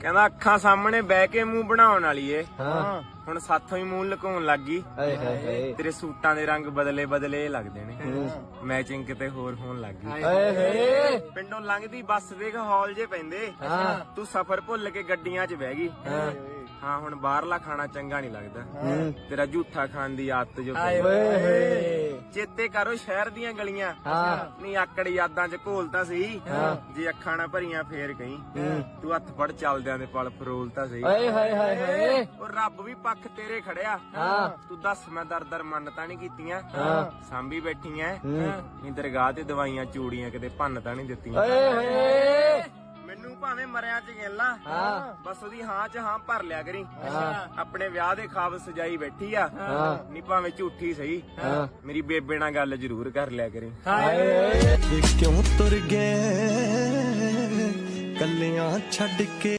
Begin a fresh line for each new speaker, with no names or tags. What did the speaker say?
ਕਹਿੰਦਾ ਅੱਖਾਂ ਸਾਹਮਣੇ ਬਹਿ ਕੇ ਮੂੰਹ ਬਣਾਉਣ ਵਾਲੀ ਏ।
ਹਾਂ।
ਹੁਣ ਸਾਥੋਂ ਹੀ ਮੂੰਹ ਲੁਕਾਉਣ ਲੱਗ ਗਈ।
ਹਾਏ ਹਾਏ ਹਾਏ।
ਤੇਰੇ ਸੂਟਾਂ ਦੇ ਰੰਗ ਬਦਲੇ ਬਦਲੇ ਲੱਗਦੇ ਨੇ। ਮੈਚਿੰਗ ਕਿਤੇ ਹੋਰ ਹੋਣ ਲੱਗ ਗਈ।
ਹਾਏ ਹਾਏ।
ਪਿੰਡੋਂ ਲੰਘਦੀ ਬੱਸ ਦੇਖ ਹਾਲ ਜੇ ਪੈਂਦੇ।
ਹਾਂ।
ਤੂੰ ਸਫ਼ਰ ਭੁੱਲ ਕੇ ਗੱਡੀਆਂ 'ਚ ਬਹਿ ਗਈ।
ਹਾਂ
ਹੁਣ ਬਾਹਰਲਾ ਖਾਣਾ ਚੰਗਾ ਨਹੀਂ ਲੱਗਦਾ। ਤੇਰਾ ਝੂਠਾ ਖਾਣ ਦੀ ਆਦਤ ਜੋ ਪਈ।
ਓਏ ਹੋਏ।
ਚੇਤੇ ਕਰੋ ਸ਼ਹਿਰ ਦੀਆਂ ਗਲੀਆਂ।
ਹਾਂ।
ਨਹੀਂ ਆਕੜ ਯਾਦਾਂ 'ਚ ਘੋਲਤਾ ਸਹੀ।
ਹਾਂ।
ਜੇ ਅੱਖਾਂ ਨਾ ਭਰੀਆਂ ਫੇਰ ਗਈ ਤੂੰ ਹੱਥ ਫੜ ਚੱਲਦਿਆਂ ਦੇ ਪਲ ਫਰੋਲਤਾ ਸਹੀ।
ਓਏ ਹਾਏ ਹਾਏ ਹਾਏ।
ਉਹ ਰੱਬ ਵੀ ਪੱਖ ਤੇਰੇ ਖੜਿਆ।
ਹਾਂ।
ਤੂੰ ਦੱਸ ਮੈਂ ਦਰ ਦਰ ਮੰਨ ਤਾਂ ਨਹੀਂ ਕੀਤੀਆਂ।
ਹਾਂ।
ਸਾਂਭੀ ਬੈਠੀ ਐ। ਨਹੀਂ ਦਰਗਾਹ ਤੇ ਦਵਾਈਆਂ ਚੂੜੀਆਂ ਕਿਤੇ ਭੰਨ ਤਾਂ ਨਹੀਂ ਦਿੱਤੀਆਂ।
ਓਏ ਹੋਏ।
ਮਰਿਆਂ ਚ ਗੇਲਾ
ਹਾਂ।
ਬਸ ਉਹਦੀ ਹਾਂ ਚ ਹਾਂ ਭਰ ਲਿਆ ਕਰੀ। ਆਪਣੇ ਵਿਆਹ ਦੇ ਖਾਬ ਸਜਾਈ ਬੈਠੀ ਆ।
ਹਾਂ।
ਨਹੀਂ ਭਾਵੇਂ ਝੂਠੀ ਸਹੀ।
ਹਾਂ।
ਮੇਰੀ ਬੇਬੇ ਨਾਲ ਗੱਲ ਜ਼ਰੂਰ ਕਰ ਲਿਆ ਕਰੀ।
ਹਾਏ।
ਕਿਉਂ ਤੁਰ ਗਏ? ਕੱਲਿਆਂ ਛੱਡ ਕੇ